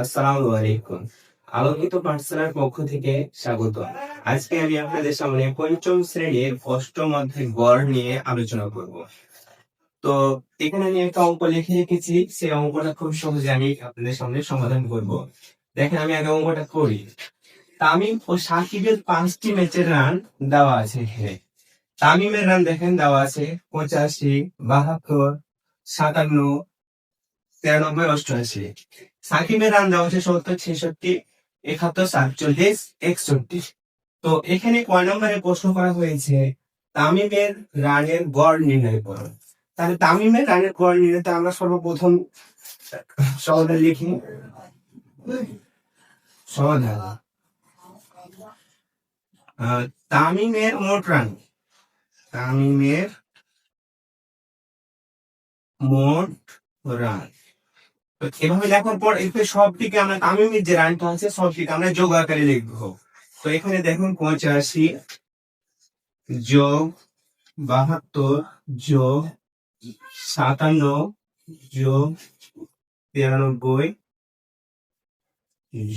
আসসালামু আলাইকুম। আলোকিত পাঠশালার পক্ষ থেকে স্বাগত। আজকে আমি আপনাদের সামনে পঞ্চম শ্রেণির অষ্টম অধ্যায় গড় নিয়ে আলোচনা করব। তো এখানে আমি একটা অঙ্ক লিখে রেখেছি, সেই অঙ্কটা খুব সহজে আমি আপনাদের সামনে সমাধান করব। দেখেন, আমি আগে অঙ্কটা করি। তামিম ও সাকিবের পাঁচটি ম্যাচের রান দেওয়া আছে এখানে। তামিমের রান দেখেন দেওয়া আছে পঁচাশি, বাহাত্তর, সাতান্ন, তিরানব্বই, অষ্টআশি। সাকিবের রান দেওয়া আছে সত্তর, ছেষট্টি, একাত্তর, সাতচল্লিশ একষট্টি তো এখানে কয় নম্বরে প্রশ্ন করা হয়েছে, তামিমের রানের গড় নির্ণয় করো। তাহলে তামিমের রানের গড় নির্ণয়তে আমরা সর্বপ্রথম সমাধান লিখি। সমাধান তামিমের মোট রান। তামিমের মোট রান এভাবে লেখার পর এরপর সবটিকে আমরা তামিমের যে রানটা আছে, সবটিকে আমরা যোগ আকারে লিখব। তো এখানে দেখুন, পঁচাশি যোগ বাহাত্তর যোগ সাতান্ন যোগ তিরানব্বই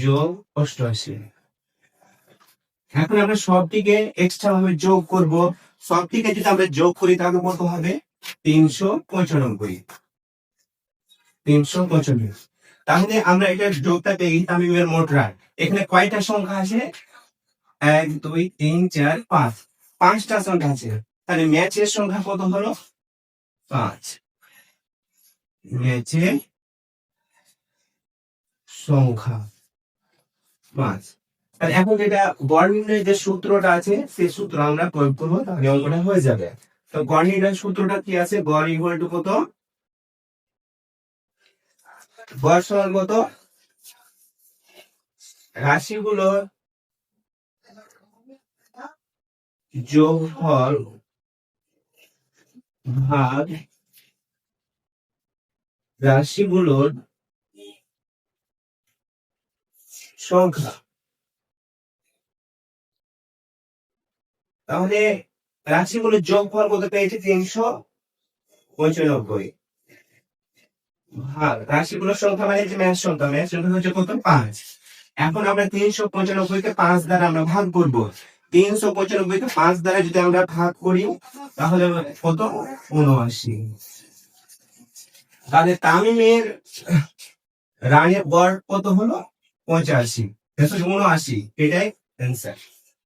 যোগ অষ্টআশি। এখন আমরা সবটিকে এক্সট্রা ভাবে যোগ করব। সবটিকে যদি আমরা যোগ করি তাহলে কত হবে তিনশো পঁচানব্বই। তিনশো পঁচানব্বই। তাহলে আমরা এটা যোগটা পেয়ে গেছি তামিমের মোট এখানে কয়টা সংখ্যা আছে? এক, দুই, তিন, চার, পাঁচ। পাঁচটা সংখ্যা আছে। তাহলে ম্যাচের সংখ্যা কত হলো? পাঁচ। ম্যাচের সংখ্যা পাঁচ। এখন যেটা গড় নির্ণয়ের যে সূত্রটা আছে, সেই সূত্র আমরা প্রয়োগ করব, তাহলে অঙ্কটা হয়ে যাবে। তো গড় নির্ণয়ের সূত্রটা কি আছে? গড় ইকুয়াল টু কত? গড় সমান কত? রাশিগুলো যোগফল ভাগ রাশিগুলোর সংখ্যা। তাহলে রাশিগুলোর যোগফল কত পেয়েছে? তিনশো পঁচানব্বই ভাগ রাশিগুলোর সংখ্যা মানে যে ম্যাচ সংখ্যা ম্যাচ সংখ্যা হচ্ছে কত? পাঁচ। এখন আমরা তিনশো পঁচানব্বই কে পাঁচ দ্বারা আমরা ভাগ করব। তিনশো পঁচানব্বই কে পাঁচ দ্বারা যদি আমরা ভাগ করি, তাহলে কত? উনআশি। তাহলে তামিমের রানের গড় কত হলো? পঁচাশি। উনআশি, এটাই অ্যান্সার